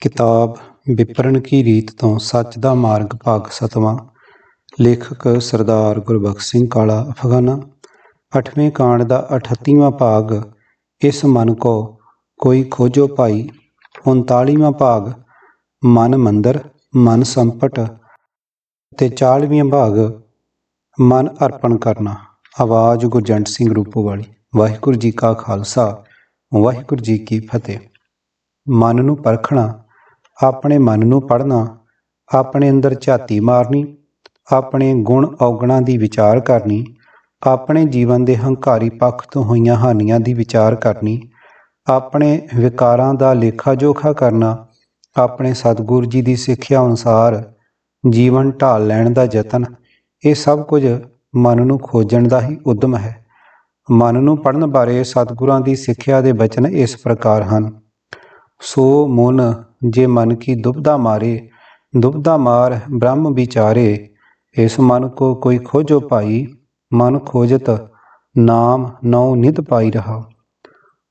ਕਿਤਾਬ ਵਿਪਰਨ ਕੀ ਰੀਤ ਤੋਂ ਸੱਚ ਦਾ ਮਾਰਗ ਭਾਗ ਸਤਵਾਂ। ਲੇਖਕ ਸਰਦਾਰ ਗੁਰਬਖਸ਼ ਸਿੰਘ ਕਾਲਾ, ਅਫਗਾਨਾ। ਅੱਠਵੇਂ ਕਾਂਡ ਦਾ 38ਵਾਂ ਭਾਗ, ਇਸ ਮਨ ਕੋ ਕੋਈ ਖੋਜੋ ਭਾਈ। 39ਵਾਂ ਭਾਗ, ਮਨ ਮੰਦਰ, ਮਨ ਸੰਪਟ। ਤੇ 40ਵਾਂ ਭਾਗ, ਮਨ ਅਰਪਣ ਕਰਨਾ। ਆਵਾਜ਼ ਗੁਰਜੰਟ ਸਿੰਘ ਰੂਪੋ ਵਾਲੀ। ਵਾਹਿਗੁਰੂ ਜੀ ਕਾ ਖਾਲਸਾ, ਵਾਹਿਗੁਰੂ ਜੀ ਕੀ ਫਤਿਹ। ਮਨ ਨੂੰ ਪਰਖਣਾ ਆਪਣੇ ਮਨ ਨੂੰ ਪੜ੍ਹਨਾ, ਆਪਣੇ ਅੰਦਰ ਝਾਤੀ ਮਾਰਨੀ, ਆਪਣੇ ਗੁਣ ਔਗਣਾਂ ਦੀ ਵਿਚਾਰ ਕਰਨੀ, ਆਪਣੇ ਜੀਵਨ ਦੇ ਹੰਕਾਰੀ ਪੱਖ ਤੋਂ ਹੋਈਆਂ ਹਾਨੀਆਂ ਦੀ ਵਿਚਾਰ ਕਰਨੀ, ਆਪਣੇ ਵਿਕਾਰਾਂ ਦਾ ਲੇਖਾ ਜੋਖਾ ਕਰਨਾ, ਆਪਣੇ ਸਤਿਗੁਰੂ ਜੀ ਦੀ ਸਿੱਖਿਆ ਅਨੁਸਾਰ ਜੀਵਨ ਢਾਲ ਲੈਣ ਦਾ ਯਤਨ, ਇਹ ਸਭ ਕੁਝ ਮਨ ਨੂੰ ਖੋਜਣ ਦਾ ਹੀ ਉਦਮ ਹੈ। ਮਨ ਨੂੰ ਪੜਨ ਬਾਰੇ ਸਤਿਗੁਰਾਂ ਦੀ ਸਿੱਖਿਆ ਦੇ ਬਚਨ ਇਸ ਪ੍ਰਕਾਰ ਹਨ। ਸੋ ਮਨ, ਜੇ ਮਨ ਕੀ ਦੁਬਦਾ ਮਾਰੇ ਦੁਬਦਾ ਮਾਰ ਬ੍ਰਹਮ ਵਿਚਾਰੇ, ਇਸ ਮਨ ਕੋ ਕੋਈ ਖੋਜੋ ਭਾਈ, ਮਨ ਖੋਜਤ ਨਾਮ ਨਉ ਨਿਤ ਪਾਈ ਰਹਾ।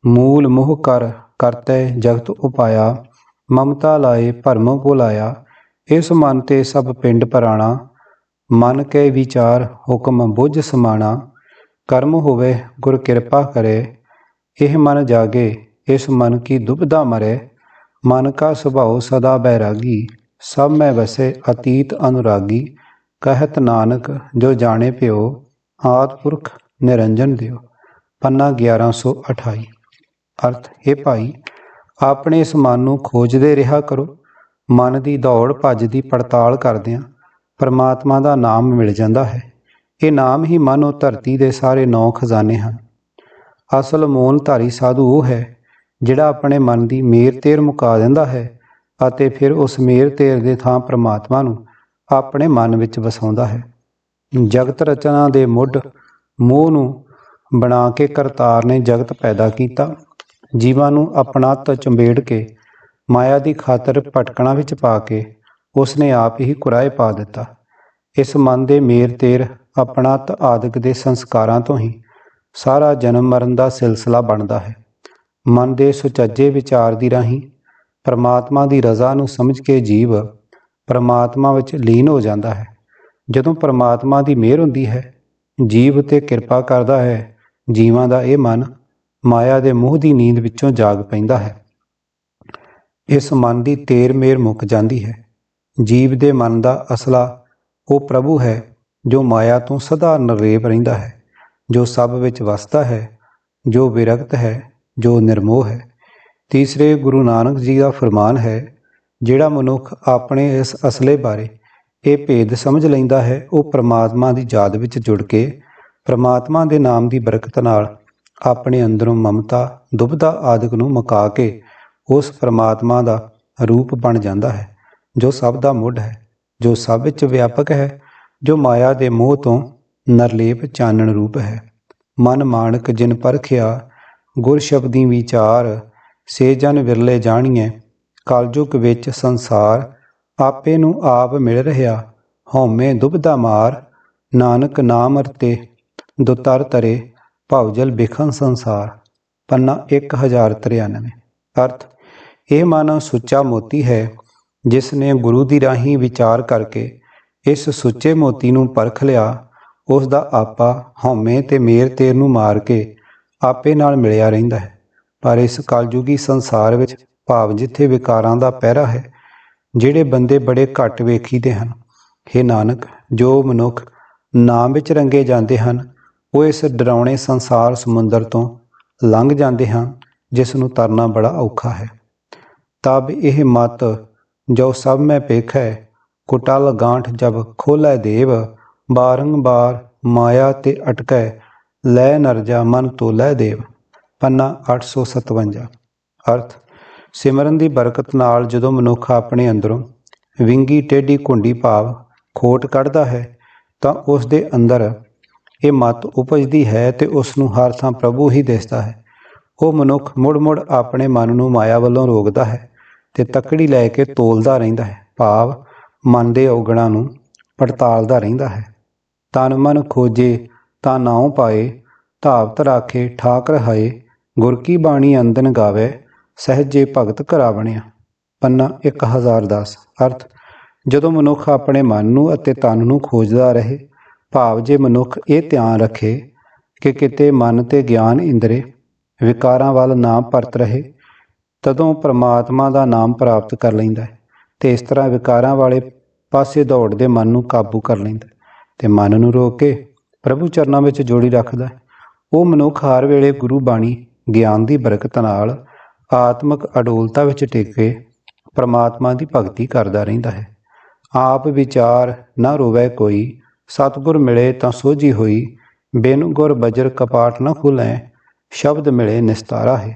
ਮੂਲ ਮੋਹ ਕਰ, ਕਰਤੈ ਜਗਤ ਉਪਾਇਆ, ਮਮਤਾ ਲਾਏ ਭਰਮ ਭੁਲਾਇਆ ਇਸ ਮਨ ਤੇ ਸਭ ਪਿੰਡ ਪਰਾਣਾ, ਮਨ ਕੇ ਵਿਚਾਰ ਹੁਕਮ ਬੁੱਝ ਸਮਾਣਾ, ਕਰਮ ਹੋਵੇ ਗੁਰ ਕਿਰਪਾ ਕਰੇ, ਇਹ ਮਨ ਜਾਗੇ ਇਸ ਮਨ ਕੀ ਦੁਬਦਾ ਮਰੇ, ਮਨ ਕਾ ਸੁਭਾਉ ਸਦਾ ਬੈਰਾਗੀ, ਸਭ ਮੈਂ ਵਸੇ ਅਤੀਤ ਅਨੁਰਾਗੀ, ਕਹਿਤ ਨਾਨਕ ਜੋ ਜਾਣੇ ਪਿਓ ਆਦ ਪੁਰਖ ਨਿਰੰਜਨ ਦਿਓ। ਪੰਨਾ 1128 ਅਰਥ, ਹੈ ਭਾਈ, ਆਪਣੇ ਇਸ ਮਨ ਨੂੰ ਖੋਜਦੇ ਰਿਹਾ ਕਰੋ। ਮਨ ਦੀ ਦੌੜ ਭੱਜ ਦੀ ਪੜਤਾਲ ਕਰਦਿਆਂ ਪਰਮਾਤਮਾ ਦਾ ਨਾਮ ਮਿਲ ਜਾਂਦਾ ਹੈ। ਇਹ ਨਾਮ ਹੀ ਮਨ ਉਹ ਧਰਤੀ ਦੇ ਸਾਰੇ ਨੌ ਖਜ਼ਾਨੇ ਹਨ। ਅਸਲ ਮੋਨ ਧਾਰੀ ਸਾਧੂ ਉਹ ਹੈ ਜਿਹੜਾ ਆਪਣੇ ਮਨ ਦੀ ਮੇਰ ਤੇਰ ਮੁਕਾ ਦਿੰਦਾ ਹੈ ਅਤੇ ਫਿਰ ਉਸ ਮੇਰ ਤੇਰ ਦੇ ਥਾਂ ਪ੍ਰਮਾਤਮਾ ਨੂੰ ਆਪਣੇ ਮਨ ਵਿੱਚ ਵਸਾਉਂਦਾ ਹੈ। ਜਗਤ ਰਚਨਾ ਦੇ ਮੁੱਢ ਮੋਹ ਨੂੰ ਬਣਾ ਕੇ ਕਰਤਾਰ ਨੇ ਜਗਤ ਪੈਦਾ ਕੀਤਾ। ਜੀਵਾਂ ਨੂੰ ਆਪਣਾ ਤ ਚੰਬੇੜ ਕੇ, ਮਾਇਆ ਦੀ ਖਾਤਰ ਭਟਕਣਾ ਵਿੱਚ ਪਾ ਕੇ ਉਸ ਨੇ ਆਪ ਹੀ ਕੁਰਾਏ ਪਾ ਦਿੱਤਾ। ਇਸ ਮਨ ਦੇ ਮੇਰ ਤੇਰ ਆਪਣਤ ਆਦਿਕ ਦੇ ਸੰਸਕਾਰਾਂ ਤੋਂ ਹੀ ਸਾਰਾ ਜਨਮ ਮਰਨ ਦਾ ਸਿਲਸਿਲਾ ਬਣਦਾ ਹੈ। ਮਨ ਦੇ ਸੁਚੱਜੇ ਵਿਚਾਰ ਦੀ ਰਾਹੀਂ ਪਰਮਾਤਮਾ ਦੀ ਰਜ਼ਾ ਨੂੰ ਸਮਝ ਕੇ ਜੀਵ ਪਰਮਾਤਮਾ ਵਿੱਚ ਲੀਨ ਹੋ ਜਾਂਦਾ ਹੈ। ਜਦੋਂ ਪਰਮਾਤਮਾ ਦੀ ਮਿਹਰ ਹੁੰਦੀ ਹੈ, ਜੀਵ ਤੇ ਕਿਰਪਾ ਕਰਦਾ ਹੈ, ਜੀਵਾਂ ਦਾ ਇਹ ਮਨ ਮਾਇਆ ਦੇ ਮੋਹ ਦੀ ਨੀਂਦ ਵਿੱਚੋਂ ਜਾਗ ਪੈਂਦਾ ਹੈ। ਇਸ ਮਨ ਦੀ ਤੇਰ ਮੇਰ ਮੁੱਕ ਜਾਂਦੀ ਹੈ। ਜੀਵ ਦੇ ਮਨ ਦਾ ਅਸਲਾ ਉਹ ਪ੍ਰਭੂ ਹੈ ਜੋ ਮਾਇਆ ਤੋਂ ਸਦਾ ਨਿਰਲੇਪ ਰਹਿੰਦਾ ਹੈ, ਜੋ ਸਭ ਵਿੱਚ ਵਸਦਾ ਹੈ, ਜੋ ਵਿਰਗਤ ਹੈ ਜੋ ਨਿਰਮੋਹ ਹੈ। ਤੀਸਰੇ ਗੁਰੂ ਨਾਨਕ ਜੀ ਦਾ ਫਰਮਾਨ ਹੈ, ਜਿਹੜਾ ਮਨੁੱਖ ਆਪਣੇ ਇਸ ਅਸਲੇ ਬਾਰੇ ਇਹ ਭੇਦ ਸਮਝ ਲੈਂਦਾ ਹੈ, ਉਹ ਪ੍ਰਮਾਤਮਾ ਦੀ ਯਾਦ ਵਿੱਚ ਜੁੜ ਕੇ ਪ੍ਰਮਾਤਮਾ ਦੇ ਨਾਮ ਦੀ ਬਰਕਤ ਨਾਲ ਆਪਣੇ ਅੰਦਰੋਂ ਮਮਤਾ ਦੁਬਦਾ ਆਦਿਕ ਨੂੰ ਮੁਕਾ ਕੇ ਉਸ ਪ੍ਰਮਾਤਮਾ ਦਾ ਰੂਪ ਬਣ ਜਾਂਦਾ ਹੈ, ਜੋ ਸਭ ਦਾ ਮੁੱਢ ਹੈ, ਜੋ ਸਭ ਵਿੱਚ ਵਿਆਪਕ ਹੈ, ਜੋ ਮਾਇਆ ਦੇ ਮੋਹ ਤੋਂ ਨਰਲੇਪ ਚਾਨਣ ਰੂਪ ਹੈ। ਮਨ ਮਾਨਕ ਜਿਨ ਪਰਖਿਆ ਗੁਰ ਸ਼ਬਦੀ ਵਿਚਾਰ, ਸੇ ਜਨ ਵਿਰਲੇ ਜਾਣੀਏ ਕਲਯੁਗ ਵਿੱਚ ਸੰਸਾਰ, ਆਪੇ ਨੂੰ ਆਪ ਮਿਲ ਰਿਹਾ, ਹਉਮੈ ਦੁਬਦਾ ਮਾਰ, ਨਾਨਕ ਨਾਮ ਰਤੇ, ਦੁਤਰ ਤਰੇ ਭਵਜਲ ਬਿਖਨ ਸੰਸਾਰ। ਪੰਨਾ 1093 ਅਰਥ, ਇਹ ਮਨ ਸੁੱਚਾ ਮੋਤੀ ਹੈ, ਜਿਸ ਨੇ ਗੁਰੂ ਦੀ ਰਾਹੀਂ ਵਿਚਾਰ ਕਰਕੇ ਇਸ ਸੁੱਚੇ ਮੋਤੀ ਨੂੰ ਪਰਖ ਲਿਆ, ਉਸ ਦਾ ਆਪਾ ਹਉਮੈ ਤੇ ਮੇਰ ਤੇਰ ਨੂੰ ਮਾਰ ਕੇ ਆਪੇ ਨਾਲ ਮਿਲਿਆ ਰਹਿੰਦਾ ਹੈ। ਪਰ ਇਸ ਕਲਯੁਗੀ ਸੰਸਾਰ ਵਿੱਚ ਭਾਵ ਜਿੱਥੇ ਵਿਕਾਰਾਂ ਦਾ ਪਹਿਰਾ ਹੈ, ਜਿਹੜੇ ਬੰਦੇ ਬੜੇ ਘੱਟ ਵੇਖੀਦੇ ਹਨ। हे ਨਾਨਕ, ਜੋ ਮਨੁੱਖ ਨਾਮ ਵਿੱਚ ਰੰਗੇ ਜਾਂਦੇ ਹਨ, ਉਹ ਇਸ ਡਰਾਉਣੇ ਸੰਸਾਰ ਸਮੁੰਦਰ ਤੋਂ ਲੰਘ ਜਾਂਦੇ ਹਨ, ਜਿਸ ਨੂੰ ਤਰਨਾ ਬੜਾ ਔਖਾ ਹੈ। ਤਬ ਇਹ ਮਤ, ਜੋ ਸਭ ਮੈਂ ਪੇਖੈ ਕੁਟਲ ਗਾਂਠ ਜਬ ਖੋਲੇ ਦੇਵ, ਬਾਰੰਬਾਰ ਮਾਇਆ ਤੇ ਅਟਕੈ ਲੈ ਨਰਜਾ ਮਨ ਤੋਂ ਲੈ ਦੇਵ। ਪੰਨਾ 857 ਅਰਥ, ਸਿਮਰਨ ਦੀ ਬਰਕਤ ਨਾਲ ਜਦੋਂ ਮਨੁੱਖ ਆਪਣੇ ਅੰਦਰੋਂ ਵਿੰਗੀ ਟੇਢੀ ਕੁੰਡੀ ਭਾਵ ਖੋਟ ਕੱਢਦਾ ਹੈ, ਤਾਂ ਉਸ ਦੇ ਅੰਦਰ ਇਹ ਮਤ ਉਪਜਦੀ ਹੈ ਤੇ ਉਸ ਨੂੰ ਹਰ ਥਾਂ ਪ੍ਰਭੂ ਹੀ ਦਿਸਦਾ ਹੈ। ਉਹ ਮਨੁੱਖ ਮੁੜ-ਮੁੜ ਆਪਣੇ ਮਨ ਨੂੰ ਮਾਇਆ ਵੱਲੋਂ ਰੋਕਦਾ ਹੈ ਤੇ ਤਕੜੀ ਲੈ ਕੇ ਤੋਲਦਾ ਰਹਿੰਦਾ ਹੈ। ਭਾਵ, ਮਨ ਦੇ ਔਗਣਾਂ ਨੂੰ ਪੜਤਾਲਦਾ ਰਹਿੰਦਾ ਹੈ। ਤਨ ਮਨ ਖੋਜੇ ਤਾਂ ਨਾਉ ਪਾਏ, ਧਾਵਤ ਰਾਖੇ, ਠਾਕ ਰਹਾਏ, ਗੁਰ ਕੀ ਬਾਣੀ ਅੰਦਨ ਗਾਵੇ, ਸਹਜੇ ਭਗਤ ਘਰਾ ਬਣਿਆ ਪੰਨਾ 1010 ਅਰਥ, ਜਦੋਂ ਮਨੁੱਖ ਆਪਣੇ ਮਨ ਨੂੰ ਅਤੇ ਤਨ ਨੂੰ ਖੋਜਦਾ ਰਹੇ, ਭਾਵ ਜੇ ਮਨੁੱਖ ਇਹ ਧਿਆਨ ਰੱਖੇ ਕਿ ਕਿਤੇ ਮਨ ਤੇ ਗਿਆਨ ਇੰਦਰੇ, ਵਿਕਾਰਾਂ ਵੱਲ ਨਾ ਪਰਤ ਰਹੇ, ਤਦੋਂ ਪ੍ਰਮਾਤਮਾ ਦਾ ਨਾਮ ਪ੍ਰਾਪਤ ਕਰ ਲੈਂਦਾ ਹੈ ਤੇ ਇਸ ਤਰ੍ਹਾਂ ਵਿਕਾਰਾਂ ਵਾਲੇ ਪਾਸੇ ਦੌੜਦੇ ਮਨ ਨੂੰ ਕਾਬੂ ਕਰ ਲੈਂਦਾ ਹੈ ਤੇ ਮਨ ਨੂੰ ਰੋਕ ਕੇ ਪ੍ਰਭੂ ਚਰਨਾਂ ਵਿੱਚ ਜੋੜੀ ਰੱਖਦਾ ਹੈ। ਉਹ ਮਨੁੱਖ ਹਰ ਵੇਲੇ ਗੁਰੂ ਬਾਣੀ, ਗਿਆਨ ਦੀ ਬਰਕਤ ਨਾਲ ਆਤਮਿਕ ਅਡੋਲਤਾ ਵਿੱਚ ਟਿਕ ਕੇ ਪ੍ਰਮਾਤਮਾ ਦੀ ਭਗਤੀ ਕਰਦਾ ਰਹਿੰਦਾ ਹੈ। ਆਪ ਵਿਚਾਰ ਨਾ ਰੋਵੇ ਕੋਈ, ਸਤਿਗੁਰ ਮਿਲੇ ਤਾਂ ਸੋਝੀ ਹੋਈ, ਬਿਨ ਗੁਰ ਬਜਰ ਕਪਾਟ ਨਾ ਖੁਲੈ ਸ਼ਬਦ ਮਿਲੇ ਨਿਸਤਾਰਾ ਹੈ,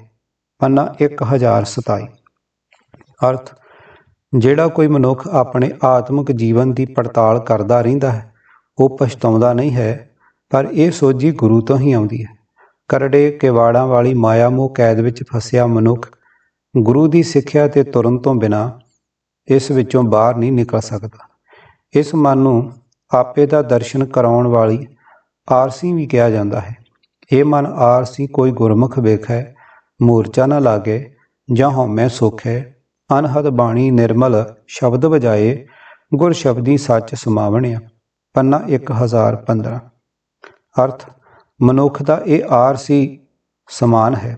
ਪੰਨਾ 1027 ਅਰਥ, ਜਿਹੜਾ ਕੋਈ ਮਨੁੱਖ ਆਪਣੇ ਆਤਮਿਕ ਜੀਵਨ ਦੀ ਪੜਤਾਲ ਕਰਦਾ ਰਹਿੰਦਾ ਹੈ, ਉਹ ਪਛਤਾਉਂਦਾ ਨਹੀਂ ਹੈ ਪਰ ਇਹ ਸੋਝੀ ਗੁਰੂ ਤੋਂ ਹੀ ਆਉਂਦੀ ਹੈ। ਕਰੜੇ ਕਿਵਾੜਾਂ ਵਾਲੀ ਮਾਇਆ ਮੋਹ ਕੈਦ ਵਿੱਚ ਫਸਿਆ ਮਨੁੱਖ ਗੁਰੂ ਦੀ ਸਿੱਖਿਆ ਤੇ ਤੁਰਨ ਤੋਂ ਬਿਨਾ ਇਸ ਵਿੱਚੋਂ ਬਾਹਰ ਨਹੀਂ ਨਿਕਲ ਸਕਦਾ। ਇਸ ਮਨ ਨੂੰ ਆਪੇ ਦਾ ਦਰਸ਼ਨ ਕਰਾਉਣ ਵਾਲੀ ਆਰਸੀ ਵੀ ਕਿਹਾ ਜਾਂਦਾ ਹੈ। ਇਹ ਮਨ ਆਰਸੀ ਕੋਈ ਗੁਰਮੁਖ ਵੇਖੈ, ਮੂਰਚਾ ਨਾ ਲਾਗੇ, ਜਾਂ ਹਉਮੈ ਸੁਖ ਹੈ ਅਨਹਦ ਬਾਣੀ ਨਿਰਮਲ ਸ਼ਬਦ ਵਜਾਏ, ਗੁਰ ਸ਼ਬਦੀ ਸੱਚ ਸਮਾਵਣਿਆ। ਪੰਨਾ 1015 ਅਰਥ, ਮਨੁੱਖ ਦਾ ਇਹ ਆਰਸੀ ਸਮਾਨ ਹੈ।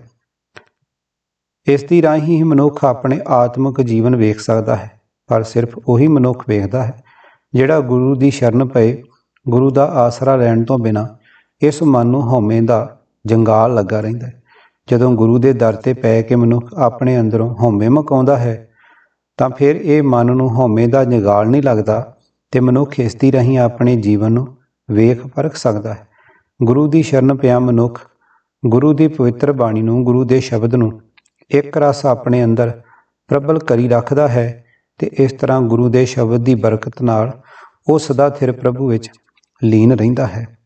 ਇਸ ਦੀ ਰਾਹੀਂ ਹੀ ਮਨੁੱਖ ਆਪਣੇ ਆਤਮਿਕ ਜੀਵਨ ਵੇਖ ਸਕਦਾ ਹੈ, ਪਰ ਸਿਰਫ ਉਹੀ ਮਨੁੱਖ ਵੇਖਦਾ ਹੈ, ਜਿਹੜਾ ਗੁਰੂ ਦੀ ਸ਼ਰਨ ਪਏ, ਗੁਰੂ ਦਾ ਆਸਰਾ ਲੈਣ ਤੋਂ ਬਿਨਾ ਇਸ ਮਨ ਨੂੰ ਹਉਮੈ ਦਾ ਜੰਗਾਲ ਲੱਗਾ ਰਹਿੰਦਾ ਹੈ। ਜਦੋਂ ਗੁਰੂ ਦੇ ਦਰ ਤੇ ਪੈ ਕੇ ਮਨੁੱਖ ਆਪਣੇ ਅੰਦਰੋਂ ਹਉਮੈ ਮਕਾਉਂਦਾ ਹੈ, ਤਾਂ ਫਿਰ ਇਹ ਮਨ ਨੂੰ ਹਉਮੈ ਦਾ ਜੰਗਾਲ ਨਹੀਂ ਲੱਗਦਾ ਤੇ ਮਨੁੱਖ ਇਸ ਦੀ ਰਾਹੀਂ ਆਪਣੇ ਜੀਵਨ ਨੂੰ ਵੇਖ ਪਰਖ ਸਕਦਾ ਹੈ। ਗੁਰੂ ਦੀ ਸ਼ਰਨ ਪਿਆ ਮਨੁੱਖ, ਗੁਰੂ ਦੀ ਪਵਿੱਤਰ ਬਾਣੀ ਨੂੰ, ਗੁਰੂ ਦੇ ਸ਼ਬਦ ਨੂੰ ਇੱਕ ਰਸ ਆਪਣੇ ਅੰਦਰ ਪ੍ਰਬਲ ਕਰੀ ਰੱਖਦਾ ਹੈ ਤੇ ਇਸ ਤਰ੍ਹਾਂ ਗੁਰੂ ਦੇ ਸ਼ਬਦ ਦੀ ਬਰਕਤ ਨਾਲ ਉਹ ਸਦਾ ਥਿਰ ਪ੍ਰਭੂ ਵਿੱਚ ਲੀਨ ਰਹਿੰਦਾ ਹੈ।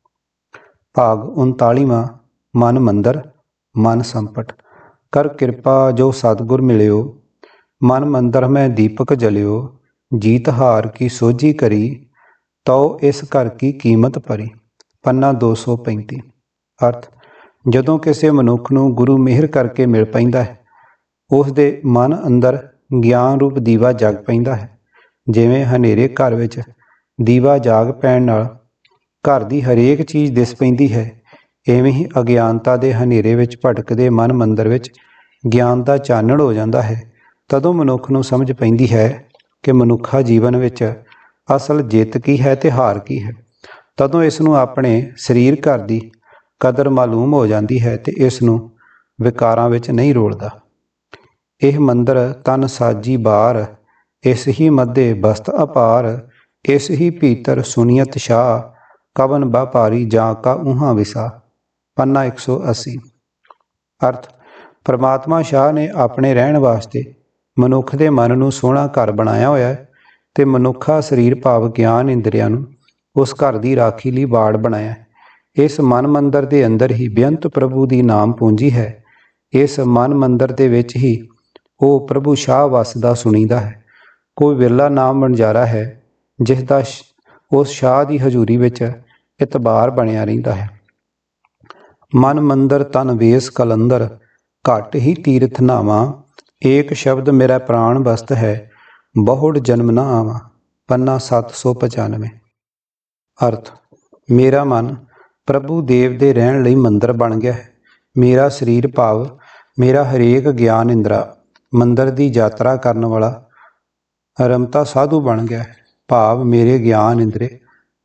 ਭਾਗ 39ਵਾਂ ਮਨ ਮੰਦਰ, ਮਨ ਸੰਪਟ। ਕਰ ਕਿਰਪਾ ਜੋ ਸਤਿਗੁਰ ਮਿਲਿਓ, ਮਨ ਮੰਦਰ ਮੈਂ ਦੀਪਕ ਜਲਿਓ, ਜੀਤ ਹਾਰ ਕੀ ਸੋਝੀ ਕਰੀ, ਤਉ ਇਸ ਘਰ ਕੀ ਕੀਮਤ ਭਰੀ। ਪੰਨਾ 235 ਅਰਥ, ਜਦੋਂ ਕਿਸੇ ਮਨੁੱਖ ਨੂੰ ਗੁਰੂ ਮਿਹਰ ਕਰਕੇ ਮਿਲ ਪੈਂਦਾ ਹੈ ਉਸ ਦੇ ਮਨ ਅੰਦਰ ਗਿਆਨ ਰੂਪ ਦੀਵਾ ਜਗ ਪੈਂਦਾ ਹੈ। ਜਿਵੇਂ ਹਨੇਰੇ ਘਰ ਵਿੱਚ ਦੀਵਾ ਜਾਗ ਪੈਣ ਨਾਲ ਘਰ ਦੀ ਹਰੇਕ ਚੀਜ਼ ਦਿਸ ਪੈਂਦੀ ਹੈ, ਐਵੇਂ ਹੀ ਅਗਿਆਨਤਾ ਦੇ ਹਨੇਰੇ ਵਿੱਚ ਭਟਕਦੇ ਮਨ ਮੰਦਰ ਵਿੱਚ ਗਿਆਨ ਦਾ ਚਾਨਣ ਹੋ ਜਾਂਦਾ ਹੈ। ਤਦੋਂ ਮਨੁੱਖ ਨੂੰ ਸਮਝ ਪੈਂਦੀ ਹੈ ਕਿ ਮਨੁੱਖਾ ਜੀਵਨ ਵਿੱਚ ਅਸਲ ਜਿੱਤ ਕੀ ਹੈ ਤੇ ਹਾਰ ਕੀ ਹੈ। ਤਦੋਂ ਇਸ ਨੂੰ ਆਪਣੇ ਸਰੀਰ ਘਰ ਦੀ ਕਦਰ ਮਾਲੂਮ ਹੋ ਜਾਂਦੀ ਹੈ ਤੇ ਇਸ ਨੂੰ ਵਿਕਾਰਾਂ ਵਿੱਚ ਨਹੀਂ ਰੋਲਦਾ। ਇਹ ਮੰਦਰ ਤਨ ਸਾਜੀ ਬਾਰ, ਇਸ ਹੀ ਮੱਦੇ ਬਸਤ ਅਪਾਰ, ਇਸ ਹੀ ਭੀਤਰ ਸੁਨੀਅਤ ਸ਼ਾ ਕਵਨ ਵਪਾਰੀ ਜਾਂ ਕਾ ਉਹਾਂ ਵਿਸਾ, ਪੰਨਾ 180 ਅਰਥ, ਪ੍ਰਮਾਤਮਾ ਸ਼ਾਹ ਨੇ ਆਪਣੇ ਰਹਿਣ ਵਾਸਤੇ ਮਨੁੱਖ ਦੇ ਮਨ ਨੂੰ ਸੋਹਣਾ ਘਰ ਬਣਾਇਆ ਹੋਇਆ ਹੈ ਤੇ ਮਨੁੱਖਾ ਸਰੀਰ ਭਾਵ ਗਿਆਨ ਇੰਦਰੀਆਂ ਨੂੰ ਉਸ ਘਰ ਦੀ ਰਾਖੀ ਲਈ ਬਾੜ ਬਣਾਇਆ। ਇਸ ਮਨ ਮੰਦਰ ਦੇ ਅੰਦਰ ਹੀ ਬੇਅੰਤ ਪ੍ਰਭੂ ਦੀ ਨਾਮ ਪੂੰਜੀ ਹੈ। ਇਸ ਮਨ ਮੰਦਰ ਦੇ ਵਿੱਚ ਹੀ ਉਹ ਪ੍ਰਭੂ ਸ਼ਾਹ ਵਸਦਾ ਸੁਣੀਦਾ ਹੈ। ਕੋਈ ਵਿਰਲਾ ਨਾਮ ਬਣਜਾਰਾ ਹੈ, ਜਿਸ ਦਾ ਉਸ ਸ਼ਾਹ ਦੀ ਹਜ਼ੂਰੀ ਵਿੱਚ ਇਤਬਾਰ ਬਣਿਆ ਰਹਿੰਦਾ ਹੈ। ਮਨ ਮੰਦਰ ਤਨ ਵੇਸ ਕਲੰਦਰ, ਘਟ ਹੀ ਤੀਰਥ ਨਾਵਾਂ, ਏਕ ਸ਼ਬਦ ਮੇਰਾ ਪ੍ਰਾਣ ਬਸਤ ਹੈ, ਬਹੁੜ ਜਨਮ ਨਾ ਆਵਾਂ, ਪੰਨਾ 795 ਅਰਥ, ਮੇਰਾ ਮਨ ਪ੍ਰਭੂ ਦੇਵ ਦੇ ਰਹਿਣ ਲਈ ਮੰਦਰ ਬਣ ਗਿਆ ਹੈ। ਮੇਰਾ ਸਰੀਰ ਭਾਵ, ਮੇਰਾ ਹਰੇਕ ਗਿਆਨ ਇੰਦਰਾ, ਮੰਦਰ ਦੀ ਯਾਤਰਾ ਕਰਨ ਵਾਲਾ ਰਮਤਾ ਸਾਧੂ ਬਣ ਗਿਆ ਹੈ। ਭਾਵ, ਮੇਰੇ ਗਿਆਨ ਇੰਦਰੇ,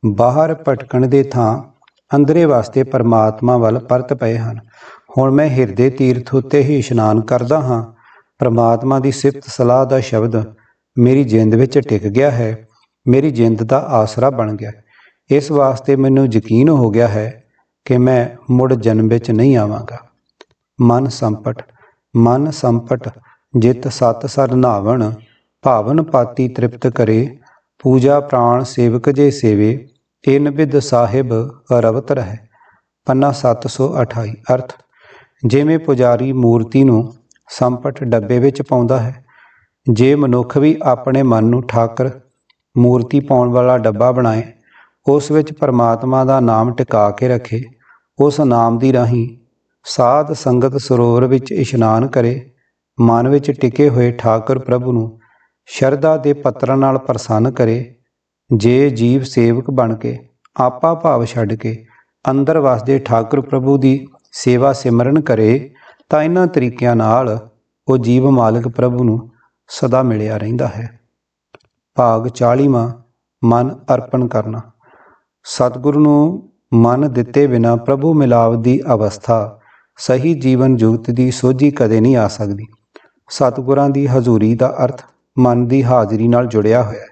ਬਾਹਰ ਭਟਕਣ ਦੇ ਥਾਂ ਅੰਦਰੇ ਵਾਸਤੇ ਪਰਮਾਤਮਾ ਵੱਲ ਪਰਤ ਪਏ ਹਨ। ਹੁਣ ਮੈਂ ਹਿਰਦੇ ਤੀਰਥ ਉੱਤੇ ਹੀ ਇਸ਼ਨਾਨ ਕਰਦਾ ਹਾਂ। ਪਰਮਾਤਮਾ ਦੀ ਸਿਫਤ ਸਲਾਹ ਦਾ ਸ਼ਬਦ ਮੇਰੀ ਜਿੰਦ ਵਿੱਚ ਟਿਕ ਗਿਆ ਹੈ। ਮੇਰੀ ਜਿੰਦ ਦਾ ਆਸਰਾ ਬਣ ਗਿਆ ਹੈ। ਇਸ ਵਾਸਤੇ ਮੈਨੂੰ ਯਕੀਨ ਹੋ ਗਿਆ ਹੈ ਕਿ ਮੈਂ ਮੁੜ ਜਨਮ ਵਿੱਚ ਨਹੀਂ ਆਵਾਂਗਾ। ਮਨ ਸੰਪਟ ਮਨ ਸੰਪਟ, ਜਿਤ ਸਤ ਸਰਨਾਵਣ ਭਾਵਨ ਪਾਤੀ ਤ੍ਰਿਪਤ ਕਰੇ, ਪੂਜਾ ਪ੍ਰਾਣ ਸੇਵਕ ਜੇ ਸੇਵੇ ਇਨ ਬਿਦ ਸਾਹਿਬ ਰਵਤ ਰਹਿ। ਪੰਨਾ 728 ਅਰਥ, ਜਿਵੇਂ ਪੁਜਾਰੀ ਮੂਰਤੀ ਨੂੰ ਸੰਪਟ ਡੱਬੇ ਵਿੱਚ ਪਾਉਂਦਾ ਹੈ, ਜੇ ਮਨੁੱਖ ਵੀ ਆਪਣੇ ਮਨ ਨੂੰ ਠਾਕਰ, ਮੂਰਤੀ ਪਾਉਣ ਵਾਲਾ ਡੱਬਾ ਬਣਾਏ ਉਸ ਵਿੱਚ ਪਰਮਾਤਮਾ ਦਾ ਨਾਮ ਟਿਕਾ ਕੇ ਰੱਖੇ, ਉਸ ਨਾਮ ਦੀ ਰਾਹੀਂ ਸਾਧ ਸੰਗਤ ਸਰੋਵਰ ਵਿੱਚ ਇਸ਼ਨਾਨ ਕਰੇ, ਮਨ ਵਿੱਚ ਟਿਕੇ ਹੋਏ ਠਾਕੁਰ ਪ੍ਰਭੂ ਨੂੰ ਸ਼ਰਧਾ ਦੇ ਪੱਤਰਾਂ ਨਾਲ ਪ੍ਰਸੰਨ ਕਰੇ, ਜੇ ਜੀਵ ਸੇਵਕ ਬਣ ਕੇ ਆਪਾ ਭਾਵ ਛੱਡ ਕੇ ਅੰਦਰ ਵਸਦੇ ਠਾਕੁਰ ਪ੍ਰਭੂ ਦੀ ਸੇਵਾ ਸਿਮਰਨ ਕਰੇ, ਤਾਂ ਇਹਨਾਂ ਤਰੀਕਿਆਂ ਨਾਲ ਉਹ ਜੀਵ ਮਾਲਕ ਪ੍ਰਭੂ ਨੂੰ ਸਦਾ ਮਿਲਿਆ ਰਹਿੰਦਾ ਹੈ। ਭਾਗ 40ਵਾਂ ਮਨ ਅਰਪਣ ਕਰਨਾ। ਸਤਿਗੁਰੂ ਨੂੰ ਮਨ ਦਿੱਤੇ ਬਿਨਾ ਪ੍ਰਭੂ ਮਿਲਾਪ ਦੀ ਅਵਸਥਾ, ਸਹੀ ਜੀਵਨ ਜੁਗਤ ਦੀ ਸੋਝੀ ਕਦੇ ਨਹੀਂ ਆ ਸਕਦੀ। ਸਤਿਗੁਰਾਂ ਦੀ ਹਜ਼ੂਰੀ ਦਾ ਅਰਥ ਮਨ ਦੀ ਹਾਜ਼ਰੀ ਨਾਲ ਜੁੜਿਆ ਹੋਇਆ ਹੈ।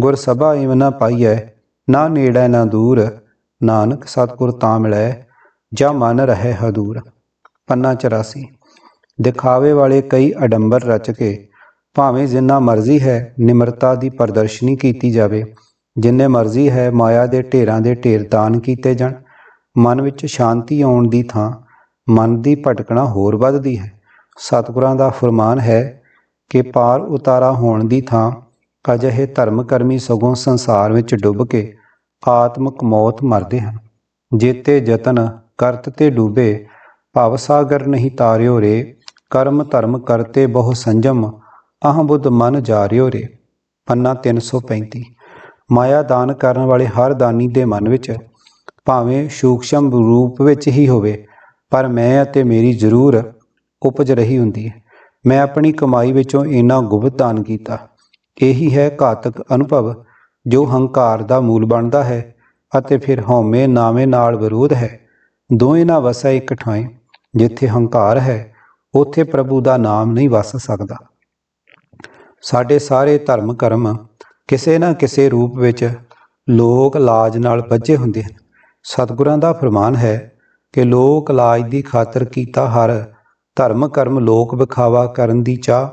ਗੁਰ ਸਭਾ ਇਵ ਨਾ ਪਾਈਐ, ਨਾ ਨੇੜੇ ਨਾ ਦੂਰ, ਨਾਨਕ ਸਤਿਗੁਰ ਤਾਂ ਮਿਲੈ, ਜਾਂ ਮਨ ਰਹੇ ਹਦੂਰ। ਪੰਨਾ 84 ਦਿਖਾਵੇ ਵਾਲੇ ਕਈ ਅਡੰਬਰ ਰਚ ਕੇ, ਭਾਵੇਂ ਜਿੰਨਾ ਮਰਜ਼ੀ ਹੈ ਨਿਮਰਤਾ ਦੀ ਪ੍ਰਦਰਸ਼ਨੀ ਕੀਤੀ ਜਾਵੇ ਜਿੰਨੇ ਮਰਜ਼ੀ ਹੈ ਮਾਇਆ ਦੇ ਢੇਰਾਂ ਦੇ ਢੇਰ ਦਾਨ ਕੀਤੇ ਜਾਣ, ਮਨ ਵਿੱਚ ਸ਼ਾਂਤੀ ਆਉਣ ਦੀ ਥਾਂ, ਮਨ ਦੀ ਭਟਕਣਾ ਹੋਰ ਵੱਧਦੀ ਹੈ। ਸਤਿਗੁਰਾਂ ਦਾ ਫਰਮਾਨ ਹੈ ਕਿ ਪਾਰ ਉਤਾਰਾ ਹੋਣ ਦੀ ਥਾਂ, ਅਜਿਹੇ ਧਰਮ ਕਰਮੀ ਸਗੋਂ ਸੰਸਾਰ ਵਿੱਚ ਡੁੱਬ ਕੇ ਆਤਮਕ ਮੌਤ ਮਰਦੇ ਹਨ। ਜੇਤੇ ਯਤਨ ਕਰਤ ਤੇ ਡੂਬੇ, ਭਵ ਸਾਗਰ ਨਹੀਂ ਤਾਰਿਓ ਰੇ, ਕਰਮ ਧਰਮ ਕਰਤੇ ਬਹੁ ਸੰਜਮ ਅਹ ਬੁੱਧ ਮਨ ਜਾਰਿਓ ਰੇ। ਪੰਨਾ 335 ਮਾਇਆ ਦਾਨ ਕਰਨ ਵਾਲੇ ਹਰ ਦਾਨੀ ਦੇ ਮਨ ਵਿੱਚ ਭਾਵੇਂ ਸੂਖਸ਼ਮ ਰੂਪ ਵਿੱਚ ਹੀ ਹੋਵੇ, ਪਰ ਮੈਂ ਅਤੇ ਮੇਰੀ ਜ਼ਰੂਰ ਉਪਜ ਰਹੀ ਹੁੰਦੀ ਹੈ। ਮੈਂ ਆਪਣੀ ਕਮਾਈ ਵਿੱਚੋਂ ਇੰਨਾ ਗੁਪਤ ਦਾਨ ਕੀਤਾ। ਇਹੀ ਹੈ ਘਾਤਕ ਅਨੁਭਵ, ਜੋ ਹੰਕਾਰ ਦਾ ਮੂਲ ਬਣਦਾ ਹੈ ਅਤੇ ਫਿਰ ਹਉਮੈ ਨਾਮੇ ਨਾਲ ਵਿਰੋਧ ਹੈ। ਦੋਵੇਂ ਨਾ ਵਸਾ ਇੱਕ ਠਾਂ ਜਿੱਥੇ ਹੰਕਾਰ ਹੈ, ਉੱਥੇ ਪ੍ਰਭੂ ਦਾ ਨਾਮ ਨਹੀਂ ਵਸ ਸਕਦਾ। ਸਾਡੇ ਸਾਰੇ ਧਰਮ ਕਰਮ ਕਿਸੇ ਨਾ ਕਿਸੇ ਰੂਪ ਵਿੱਚ ਲੋਕ ਲਾਜ ਨਾਲ ਬੱਝੇ ਹੁੰਦੇ ਹਨ। ਸਤਿਗੁਰਾਂ ਦਾ ਫਰਮਾਨ ਹੈ ਕਿ ਲੋਕ ਲਾਜ ਦੀ ਖਾਤਰ ਕੀਤਾ ਹਰ ਧਰਮ ਕਰਮ ਲੋਕ ਵਿਖਾਵਾ ਕਰਨ ਦੀ ਚਾਹ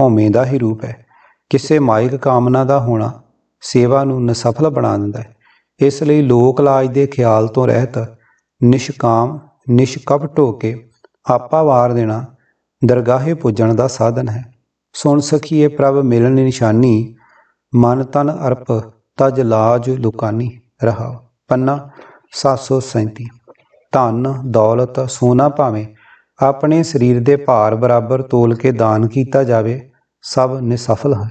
ਹਉਮੈ ਦਾ ਹੀ ਰੂਪ ਹੈ। ਕਿਸੇ ਮਾਇਕ ਕਾਮਨਾ ਦਾ ਹੋਣਾ ਸੇਵਾ ਨੂੰ ਨਸਫਲ ਬਣਾ ਦਿੰਦਾ ਹੈ। ਇਸ ਲਈ ਲੋਕ ਲਾਜ ਦੇ ਖਿਆਲ ਤੋਂ ਰਹਿਤ ਨਿਸ਼ਕਾਮ, ਨਿਸ਼ਕਪਟ ਹੋ ਕੇ ਆਪਾ ਵਾਰ ਦੇਣਾ ਦਰਗਾਹੇ ਪੁੱਜਣ ਦਾ ਸਾਧਨ ਹੈ। ਸੁਣ ਸਖੀਏ ਪ੍ਰਭ ਮਿਲਨ ਨਿਸ਼ਾਨੀ ਮਨ ਤਨ ਅਰਪ, ਤਜ ਲਾਜ ਲੁਕਾਨੀ ਰਹਾ। ਪੰਨਾ 737 ਧਨ, ਦੌਲਤ, ਸੋਨਾ ਭਾਵੇਂ ਆਪਣੇ ਸਰੀਰ ਦੇ ਭਾਰ ਬਰਾਬਰ ਤੋਲ ਕੇ ਦਾਨ ਕੀਤਾ ਜਾਵੇ, ਸਭ ਨਿਸਫਲ ਹੈ।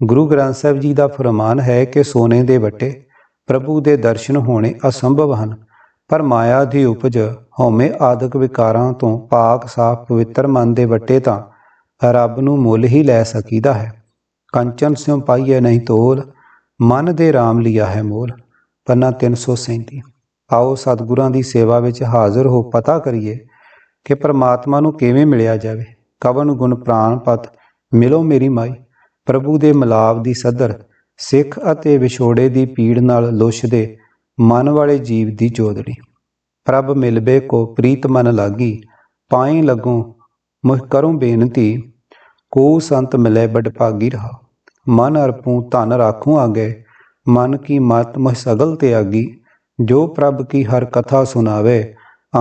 ਗੁਰੂ ਗ੍ਰੰਥ ਸਾਹਿਬ ਜੀ ਦਾ ਫਰਮਾਨ ਹੈ ਕਿ ਸੋਨੇ ਦੇ ਵੱਟੇ ਪ੍ਰਭੂ ਦੇ ਦਰਸ਼ਨ ਹੋਣੇ ਅਸੰਭਵ ਹਨ, ਪਰ ਮਾਇਆ ਦੀ ਉਪਜ ਹਉਮੈ ਆਦਿਕ ਵਿਕਾਰਾਂ ਤੋਂ ਪਾਕ ਸਾਫ਼ ਪਵਿੱਤਰ ਮਨ ਦੇ ਵੱਟੇ ਤਾਂ ਰੱਬ ਨੂੰ ਮੁੱਲ ਹੀ ਲੈ ਸਕੀਦਾ ਹੈ। ਕੰਚਨ ਸਿਉ ਪਾਈਏ ਨਹੀਂ ਤੋਲ, ਮਨ ਦੇ RAM ਲਿਆ ਹੈ ਮੋਲ। ਪੰਨਾ 337 ਆਓ ਸਤਿਗੁਰਾਂ ਦੀ ਸੇਵਾ ਵਿੱਚ ਹਾਜ਼ਰ ਹੋ ਪਤਾ ਕਰੀਏ ਕਿ ਪ੍ਰਮਾਤਮਾ ਨੂੰ ਕਿਵੇਂ ਮਿਲਿਆ ਜਾਵੇ। ਕਵਨ ਗੁਣ ਪ੍ਰਾਨ ਪਤ ਮਿਲੋ ਮੇਰੀ ਮਾਈ। ਪ੍ਰਭੂ ਦੇ ਮਿਲਾਪ ਦੀ ਸਦਰ, ਸਿੱਖ ਅਤੇ ਵਿਛੋੜੇ ਦੀ ਪੀੜ ਨਾਲ ਲੁੱਛਦੇ ਮਨ ਵਾਲੇ ਜੀਵ ਦੀ ਜੋਦੜੀ। ਪ੍ਰਭ ਮਿਲਬੇ ਕੋ ਪ੍ਰੀਤ ਮਨ ਲਾਗੀ ਪਾਏ ਲੱਗੋ, ਮੁਹ ਕਰੂੰ ਬੇਨਤੀ। ਕੋ ਸੰਤ ਮਿਲੇ ਬੜ ਭਾਗੀ ਰਹਾ। ਮਨ ਅਰਪੂ ਧਨ ਰਾਖੂ ਆਗੇ, ਮਨ ਕੀ ਮਤ ਮਹ ਸਗਲ ਤੇ ਆਗੀ ਜੋ ਪ੍ਰਭ ਕੀ ਹਰ ਕਥਾ ਸੁਨਾਵੇ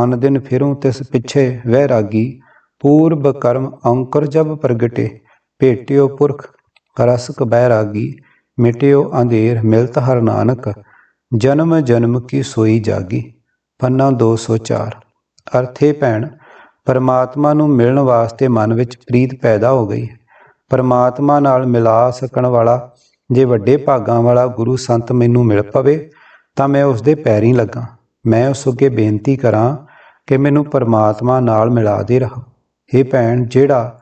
ਅਨ ਦਿਨ ਫਿਰੂੰ ਤਿਸ ਪਿਛੇ ਵਹਿ ਰਾਗੀ। ਪੂਰਬ ਕਰਮ ਅੰਕਰ ਜਬ ਪ੍ਰਗਟੇ, ਭੇਟਿਓ ਪੁਰਖ ਰਸਕ ਬੈਰਾਗੀ ਮਿਟਿਓ ਅੰਧੇਰ ਮਿਲਤ ਹਰ ਨਾਨਕ, ਜਨਮ ਜਨਮ ਕੀ ਸੋਈ ਜਾਗੀ। ਪੰਨਾ 204 ਅਰਥੇ ਭੈਣ ਪਰਮਾਤਮਾ ਨੂੰ ਮਿਲਣ ਵਾਸਤੇ ਮਨ ਵਿੱਚ ਪ੍ਰੀਤ ਪੈਦਾ ਹੋ ਗਈ। ਹੈ ਪਰਮਾਤਮਾ ਨਾਲ ਮਿਲਾ ਸਕਣ ਵਾਲਾ, ਜੇ ਵੱਡੇ ਭਾਗਾਂ ਵਾਲਾ ਗੁਰੂ ਸੰਤ ਮੈਨੂੰ ਮਿਲ ਪਵੇ, ਤਾਂ ਮੈਂ ਉਸ ਦੇ ਪੈਰੀਂ ਲੱਗਾ। ਮੈਂ ਉਸ ਅੱਗੇ ਬੇਨਤੀ ਕਰਾਂ ਕਿ ਮੈਨੂੰ ਪਰਮਾਤਮਾ ਨਾਲ ਮਿਲਾ ਦੇ ਰਹਾ। हे ਭੈਣ, ਜਿਹੜਾ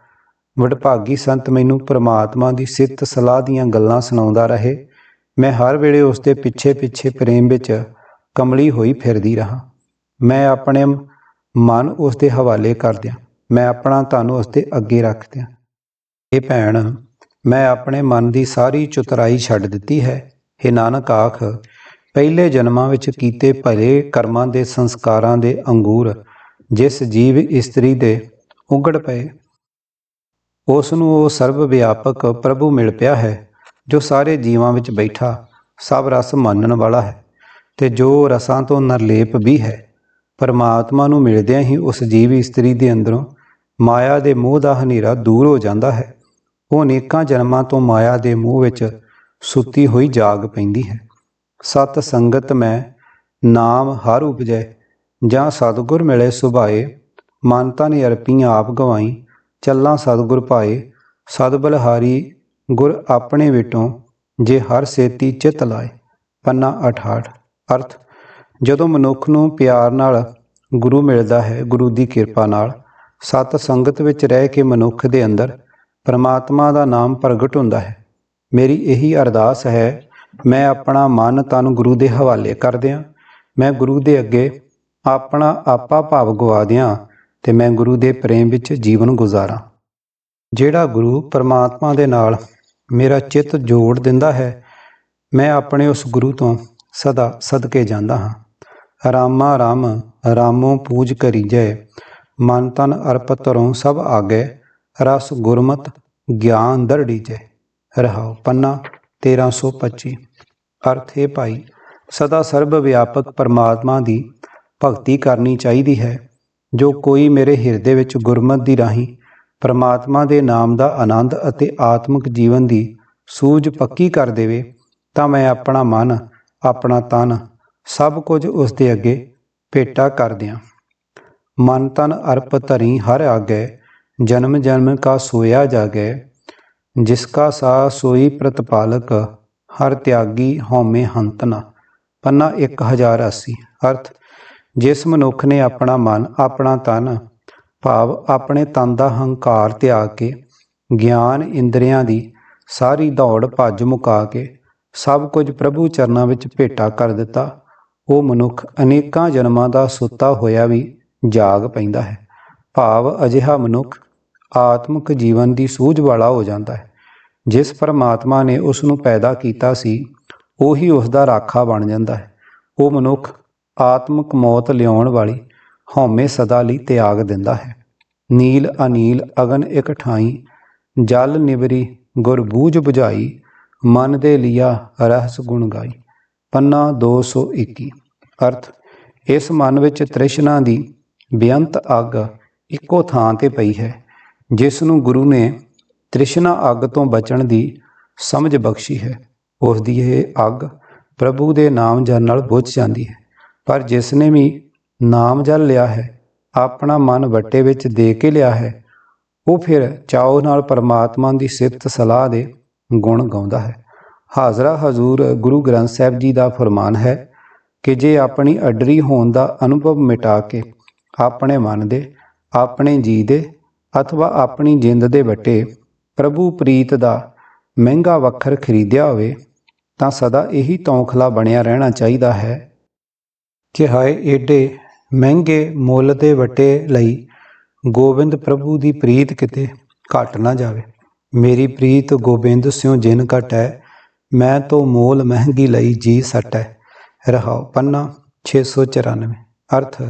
ਵਡਭਾਗੀ ਸੰਤ ਮੈਨੂੰ ਪਰਮਾਤਮਾ ਦੀ ਸਿੱਤ ਸਲਾਹ ਦੀਆਂ ਗੱਲਾਂ ਸੁਣਾਉਂਦਾ ਰਹੇ, ਮੈਂ ਹਰ ਵੇਲੇ ਉਸ ਦੇ ਪਿੱਛੇ ਪਿੱਛੇ ਪ੍ਰੇਮ ਵਿੱਚ ਕਮਲੀ ਹੋਈ ਫਿਰਦੀ ਰਹਾ। ਮੈਂ ਆਪਣੇ ਮਨ ਉਸ ਦੇ ਹਵਾਲੇ ਕਰ ਦਿਆਂ। ਮੈਂ ਆਪਣਾ ਧਨ ਉਸ ਦੇ ਅੱਗੇ ਰੱਖ ਦਿਆਂ। ਇਹ ਭੈਣ, ਮੈਂ ਆਪਣੇ ਮਨ ਦੀ ਸਾਰੀ ਚੁਤਰਾਈ ਛੱਡ ਦਿੱਤੀ ਹੈ। हे ਨਾਨਕ ਆਖ, ਪਹਿਲੇ ਜਨਮਾਂ ਵਿੱਚ ਕੀਤੇ ਭਲੇ ਕਰਮਾਂ ਦੇ ਸੰਸਕਾਰਾਂ ਦੇ ਅੰਗੂਰ ਜਿਸ ਜੀਵ ਇਸਤਰੀ ਦੇ ਉਗੜ ਪਏ ਉਸ ਨੂੰ ਉਹ ਸਰਵ ਵਿਆਪਕ ਪ੍ਰਭੂ ਮਿਲ ਪਿਆ ਹੈ, ਜੋ ਸਾਰੇ ਜੀਵਾਂ ਵਿੱਚ ਬੈਠਾ, ਸਭ ਰਸ ਮੰਨਣ ਵਾਲਾ ਹੈ ਤੇ ਜੋ ਰਸਾਂ ਤੋਂ ਨਿਰਲੇਪ ਵੀ ਹੈ। ਪਰਮਾਤਮਾ ਨੂੰ ਮਿਲਦਿਆਂ ਹੀ ਉਸ ਜੀਵ ਇਸਤਰੀ ਦੇ ਅੰਦਰੋਂ ਮਾਇਆ ਦੇ ਮੋਹ ਦਾ ਹਨੇਰਾ ਦੂਰ ਹੋ ਜਾਂਦਾ ਹੈ। ਉਹ ਅਨੇਕਾਂ ਜਨਮਾਂ ਤੋਂ ਮਾਇਆ ਦੇ ਮੋਹ ਵਿੱਚ ਸੁੱਤੀ ਹੋਈ ਜਾਗ ਪੈਂਦੀ ਹੈ। ਸਤ ਸੰਗਤ ਮੈਂ ਨਾਮ ਹਰ ਉਪਜੈ, ਜਾਂ ਸਤਿਗੁਰ ਮਿਲੇ ਸੁਭਾਏ ਮਨ ਤਨ ਅਰਪੀਆਂ ਆਪ ਗਵਾਈ, ਚੱਲਾਂ ਸਤਿਗੁਰ ਪਾਏ, ਸਦ ਬਲਹਾਰੀ ਗੁਰ ਆਪਣੇ ਵਿਟੋਂ, ਜੇ ਹਰ ਸੇਤੀ ਚਿਤ ਲਾਏ। ਪੰਨਾ 68 ਅਰਥ ਜਦੋਂ ਮਨੁੱਖ ਨੂੰ ਪਿਆਰ ਨਾਲ ਗੁਰੂ ਮਿਲਦਾ ਹੈ, ਗੁਰੂ ਦੀ ਕਿਰਪਾ ਨਾਲ, ਸਤ ਸੰਗਤ ਵਿੱਚ ਰਹਿ ਕੇ ਮਨੁੱਖ ਦੇ ਅੰਦਰ ਪਰਮਾਤਮਾ ਦਾ ਨਾਮ ਪ੍ਰਗਟ ਹੁੰਦਾ ਹੈ। ਮੇਰੀ ਇਹੀ ਅਰਦਾਸ ਹੈ, ਮੈਂ ਆਪਣਾ ਮਨ ਤਨ ਗੁਰੂ ਦੇ ਹਵਾਲੇ ਕਰ ਦਿਆਂ। ਮੈਂ ਗੁਰੂ ਦੇ ਅੱਗੇ ਆਪਣਾ ਆਪਾ ਭਾਵ ਗਵਾ ਦਿਆਂ ਤੇ ਮੈਂ ਗੁਰੂ ਦੇ ਪ੍ਰੇਮ ਵਿੱਚ ਜੀਵਨ ਗੁਜ਼ਾਰਾਂ। ਜਿਹੜਾ ਗੁਰੂ ਪਰਮਾਤਮਾ ਦੇ ਨਾਲ ਮੇਰਾ ਚਿੱਤ ਜੋੜ ਦਿੰਦਾ ਹੈ, ਮੈਂ ਆਪਣੇ ਉਸ ਗੁਰੂ ਤੋਂ ਸਦਾ ਸਦਕੇ ਜਾਂਦਾ ਹਾਂ। ਰਾਮਾ ਰਾਮ, ਰਾਮੋ ਪੂਜ ਕਰੀ ਜੈ। ਮਨ ਤਨ ਅਰਪ ਤਰੋਂ ਸਭ ਆਗੇ, ਰਸ ਗੁਰਮਤ ਗਿਆਨ ਦਰੜੀ ਜੈ। ਰਹਾਉ ਪੰਨਾ 1325 ਅਰਥ ਹੈ ਭਾਈ, ਸਦਾ ਸਰਬ ਵਿਆਪਕ ਪਰਮਾਤਮਾ ਦੀ ਭਗਤੀ ਕਰਨੀ ਚਾਹੀਦੀ ਹੈ। ਜੋ ਕੋਈ ਮੇਰੇ ਹਿਰਦੇ ਵਿੱਚ ਗੁਰਮਤ ਦੀ ਰਾਹੀਂ ਪਰਮਾਤਮਾ ਦੇ ਨਾਮ ਦਾ ਆਨੰਦ ਅਤੇ ਆਤਮਿਕ ਜੀਵਨ ਦੀ ਸੂਝ ਪੱਕੀ ਕਰ ਦੇਵੇ, ਤਾਂ ਮੈਂ ਆਪਣਾ ਮਨ, ਆਪਣਾ ਤਨ ਸਭ ਕੁਝ ਉਸ ਦੇ ਅੱਗੇ ਭੇਟਾ ਕਰਦਿਆਂ ਮਨ ਤਨ ਅਰਪ ਧਰੀ ਹਰ ਆਗੇ, ਜਨਮ ਜਨਮ ਕਾ ਸੋਇਆ ਜਾਗੇ, ਜਿਸ ਕਾ ਸਾ ਸੋਈ ਪ੍ਰਤਪਾਲਕ, ਹਰ ਤਿਆਗੀ ਹਉਮੈ ਹੰਤਨਾ ਪੰਨਾ 1080 ਅਰਥ, ਜਿਸ ਮਨੁੱਖ ਨੇ ਆਪਣਾ ਮਨ, ਆਪਣਾ ਤਨ, ਭਾਵ ਆਪਣੇ ਤਨ ਦਾ ਹੰਕਾਰ ਤਿਆਗ ਕੇ, ਗਿਆਨ ਇੰਦਰੀਆਂ ਦੀ ਸਾਰੀ ਦੌੜ ਭੱਜ ਮੁਕਾ ਕੇ, ਸਭ ਕੁਝ ਪ੍ਰਭੂ ਚਰਨਾਂ ਵਿੱਚ ਭੇਟਾ ਕਰ ਦਿੱਤਾ ਉਹ ਮਨੁੱਖ ਅਨੇਕਾਂ ਜਨਮਾਂ ਦਾ ਸੁੱਤਾ ਹੋਇਆ ਵੀ ਜਾਗ ਪੈਂਦਾ ਹੈ। ਭਾਵ ਅਜਿਹਾ ਮਨੁੱਖ ਆਤਮਿਕ ਜੀਵਨ ਦੀ ਸੂਝ ਵਾਲਾ ਹੋ ਜਾਂਦਾ ਹੈ। ਜਿਸ ਪਰਮਾਤਮਾ ਨੇ ਉਸ ਨੂੰ ਪੈਦਾ ਕੀਤਾ ਸੀ, ਉਹੀ ਉਸ ਦਾ ਰਾਖਾ ਬਣ ਜਾਂਦਾ ਹੈ। ਉਹ ਮਨੁੱਖ ਆਤਮਿਕ ਮੌਤ ਲਿਆਉਣ ਵਾਲੀ ਹਉਮੈ ਸਦਾ ਲਈ ਤਿਆਗ ਦਿੰਦਾ ਹੈ। ਨੀਲ ਅਨੀਲ ਅਗਨ ਇਕ ਠਾਈ, ਜਲ ਨਿਵਰੀ ਗੁਰ ਬੂਝ 부ਝਾਈ ਮਨ ਦੇ ਲਿਆ ਰਹਸ ਗੁਣ ਗਾਈ। ਪੰਨਾ 221 ਅਰਥ, ਇਸ ਮਨ ਵਿੱਚ ਤ੍ਰਿਸ਼ਨਾ ਦੀ ਬੇਅੰਤ ਅੱਗ ਇੱਕੋ ਥਾਂ ਤੇ ਪਈ ਹੈ, ਜਿਸ ਨੂੰ ਗੁਰੂ ਨੇ ਤ੍ਰਿਸ਼ਨਾ ਅੱਗ ਤੋਂ ਬਚਣ ਦੀ ਸਮਝ ਬਖਸ਼ੀ ਹੈ। ਉਸ ਦੀ ਇਹ ਅੱਗ ਪ੍ਰਭੂ ਦੇ ਨਾਮ ਜਨ ਨਾਲ ਬੁਝ ਜਾਂਦੀ ਹੈ, ਪਰ ਜਿਸ ਨੇ ਵੀ ਨਾਮ ਜਲ ਲਿਆ ਹੈ, ਆਪਣਾ ਮਨ ਵੱਟੇ ਵਿੱਚ ਦੇ ਕੇ ਲਿਆ ਹੈ, ਉਹ ਫਿਰ ਚਾਉ ਨਾਲ ਪਰਮਾਤਮਾ ਦੀ ਸਿਫਤ ਸਲਾਹ ਦੇ ਗੁਣ ਗਾਉਂਦਾ ਹੈ। ਹਾਜ਼ਰਾ ਹਜ਼ੂਰ ਗੁਰੂ ਗ੍ਰੰਥ ਸਾਹਿਬ ਜੀ ਦਾ ਫਰਮਾਨ ਹੈ ਕਿ ਜੇ ਆਪਣੀ ਅਡਰੀ ਹੋਣ ਦਾ ਅਨੁਭਵ ਮਿਟਾ ਕੇ ਆਪਣੇ ਮਨ ਦੇ, ਆਪਣੇ ਜੀ ਦੇ ਅਥਵਾ ਆਪਣੀ ਜਿੰਦ ਦੇ ਵੱਟੇ ਪ੍ਰਭੂ ਪ੍ਰੀਤ ਦਾ ਮਹਿੰਗਾ ਵੱਖਰ ਖਰੀਦਿਆ ਹੋਵੇ, ਤਾਂ ਸਦਾ ਇਹੀ ਤੌਖਲਾ ਬਣਿਆ ਰਹਿਣਾ ਚਾਹੀਦਾ ਹੈ ਕਿ ਹਾਏ ਏਡੇ ਮਹਿੰਗੇ ਮੁੱਲ ਦੇ ਵਟੇ ਲਈ ਗੋਬਿੰਦ ਪ੍ਰਭੂ ਦੀ ਪ੍ਰੀਤ ਕਿਤੇ ਘਟ ਨਾ ਜਾਵੇ। ਮੇਰੀ ਪ੍ਰੀਤ ਗੋਬਿੰਦ ਸਿਉ ਜਿਨ ਘਟੈ ਮੈਂ ਤੋ ਮੋਲ ਮਹਿੰਗੀ ਲਈ ਜੀ ਸਟੈ। ਰਹਾਉ ਪੰਨਾ 694 ਅਰਥ,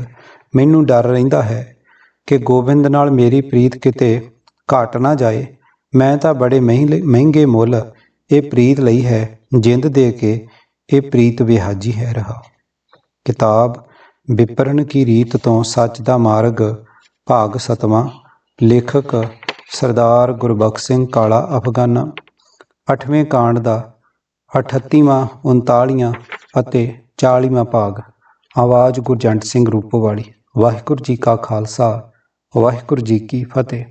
ਮੈਨੂੰ ਡਰ ਰਹਿੰਦਾ ਹੈ ਕਿ ਗੋਬਿੰਦ ਨਾਲ ਮੇਰੀ ਪ੍ਰੀਤ ਕਿਤੇ ਘਟ ਨਾ ਜਾਏ। ਮੈਂ ਤਾਂ ਬੜੇ ਮਹਿੰਗੇ ਮਹਿੰਗੇ ਮੁੱਲ ਇਹ ਪ੍ਰੀਤ ਲਈ ਹੈ। ਜਿੰਦ ਦੇ ਕੇ ਇਹ ਪ੍ਰੀਤ ਵਿਹਾਜੀ ਹੈ। ਰਹਾ ਕਿਤਾਬ ਵਿਪਰਨ ਕੀ ਰੀਤ ਤੋਂ ਸੱਚ ਦਾ ਮਾਰਗ, ਭਾਗ ਸਤਵਾਂ। ਲੇਖਕ, ਸਰਦਾਰ ਗੁਰਬਖਸ਼ ਸਿੰਘ ਕਾਲਾ ਅਫਗਾਨਾ। 8ਵੇਂ ਕਾਂਡ ਦਾ 38ਵਾਂ 39ਵਾਂ ਅਤੇ 40ਵਾਂ ਭਾਗ। ਆਵਾਜ਼ ਗੁਰਜੰਟ ਸਿੰਘ ਰੂਪੋਵਾਲੀ ਵਾਹਿਗੁਰੂ ਜੀ ਕਾ ਖਾਲਸਾ। ਵਾਹਿਗੁਰੂ ਜੀ ਕੀ ਫਤਿਹ।